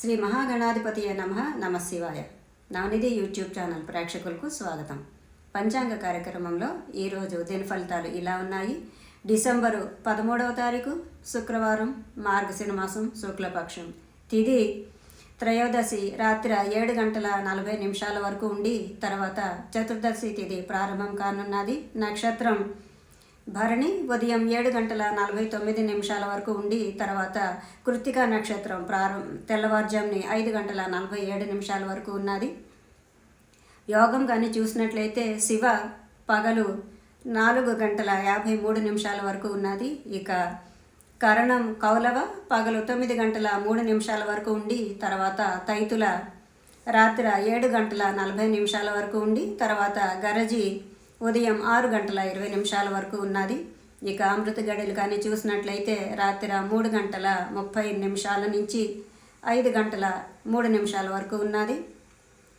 శ్రీ మహాగణాధిపతి నమ నమ శివాయ నవనిధి యూట్యూబ్ ఛానల్ ప్రేక్షకులకు స్వాగతం. పంచాంగ కార్యక్రమంలో ఈరోజు దిన ఫలితాలు ఇలా ఉన్నాయి. డిసెంబరు పదమూడవ తారీఖు శుక్రవారం మార్గశిర మాసం శుక్లపక్షం. తిది త్రయోదశి రాత్రి ఏడు గంటల నలభై నిమిషాల వరకు ఉండి తర్వాత చతుర్దశి తిథి ప్రారంభం కానున్నది. నక్షత్రం భరణి ఉదయం ఏడు గంటల నలభై తొమ్మిది నిమిషాల వరకు ఉండి తర్వాత కృత్తికా నక్షత్రం ప్రారంభ తెల్లవారుజాముని ఐదు గంటల నలభై ఏడు నిమిషాల వరకు ఉన్నది. యోగం కానీ చూసినట్లయితే శివ పగలు నాలుగు గంటల యాభై మూడు నిమిషాల వరకు ఉన్నది. ఇక కరణం కౌలవ పగలు తొమ్మిది గంటల మూడు నిమిషాల వరకు ఉండి తర్వాత తైతుల రాత్రి ఏడు గంటల నలభై నిమిషాల వరకు ఉండి తర్వాత గరజి ఉదయం ఆరు గంటల ఇరవై నిమిషాల వరకు ఉన్నది. ఇక అమృత గడియలు కానీ చూసినట్లయితే రాత్రి మూడు గంటల ముప్పై నిమిషాల నుంచి ఐదు గంటల మూడు నిమిషాల వరకు ఉన్నది.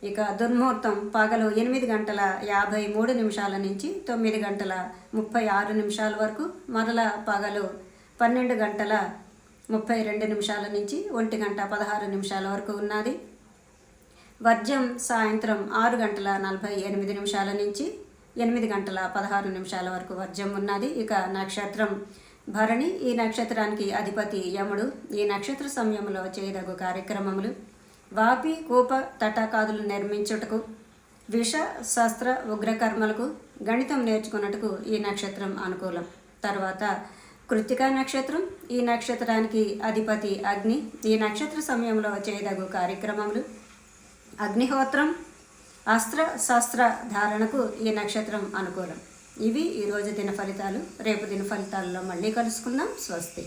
ఇక దుర్ముహూర్తం పగలు ఎనిమిది గంటల యాభై మూడు నిమిషాల నుంచి తొమ్మిది గంటల ముప్పై ఆరు నిమిషాల వరకు మరల పగలు పన్నెండు గంటల ముప్పై రెండు నిమిషాల నుంచి ఒంటి గంట పదహారు నిమిషాల వరకు ఉన్నది. వర్జం సాయంత్రం ఆరు గంటల నలభై ఎనిమిది నిమిషాల నుంచి ఎనిమిది గంటల పదహారు నిమిషాల వరకు వర్జం ఉన్నది. ఇక నక్షత్రం భరణి ఈ నక్షత్రానికి అధిపతి యముడు. ఈ నక్షత్ర సమయంలో చేయదగు కార్యక్రమములు. వాపి కూప తటాకాదులు నిర్మించుటకు విష శస్త్ర ఉగ్రకర్మలకు గణితం నేర్చుకున్నట్టుకు ఈ నక్షత్రం అనుకూలం. తర్వాత కృత్తికా నక్షత్రం. ఈ నక్షత్రానికి అధిపతి అగ్ని. ఈ నక్షత్ర సమయంలో చేయదగు కార్యక్రమములు. అగ్నిహోత్రం. అస్త్ర శస్త్ర ధారణకు ఈ నక్షత్రం అనుకూలం. ఇవి ఈరోజు దిన ఫలితాలు. రేపు దిన ఫలితాల్లో మళ్ళీ కలుసుకుందాం. స్వస్తి.